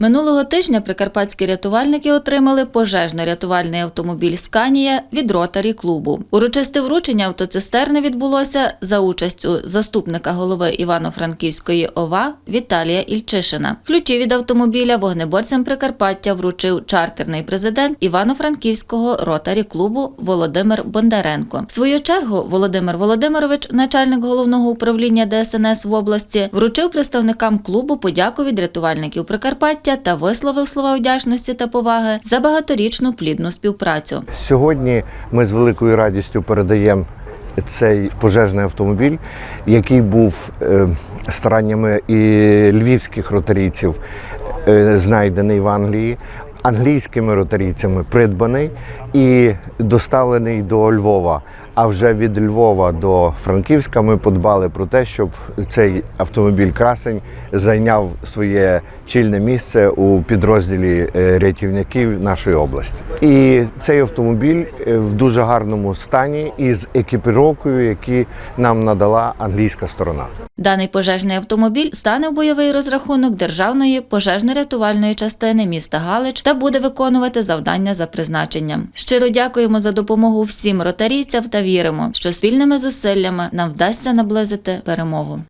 Минулого тижня прикарпатські рятувальники отримали пожежно-рятувальний автомобіль Сканія від ротарі клубу. Урочисте вручення автоцистерни відбулося за участю заступника голови Івано-Франківської ОВА Віталія Ільчишина. Ключі від автомобіля вогнеборцям Прикарпаття вручив чартерний президент Івано-Франківського ротарі клубу Володимир Бондаренко. В свою чергу Володимир Володимирович, начальник головного управління ДСНС в області, вручив представникам клубу подяку від рятувальників Прикарпаття та висловив слова вдячності та поваги за багаторічну плідну співпрацю. Сьогодні ми з великою радістю передаємо цей пожежний автомобіль, який був е, стараннями і львівських ротарійців е, знайдений в Англії, англійськими ротарійцями придбаний і доставлений до Львова. А вже від Львова до Франківська ми подбали про те, щоб цей автомобіль красень зайняв своє чільне місце у підрозділі е, рятівників нашої області. І цей автомобіль е, в дуже гарному стані із екіпіровкою, які нам надала англійська сторона. Даний пожежний автомобіль стане в бойовий розрахунок державної пожежно-рятувальної частини міста Галич та буде виконувати завдання за призначенням. Щиро дякуємо за допомогу всім ротарійцям та віримо, що спільними зусиллями нам вдасться наблизити перемогу.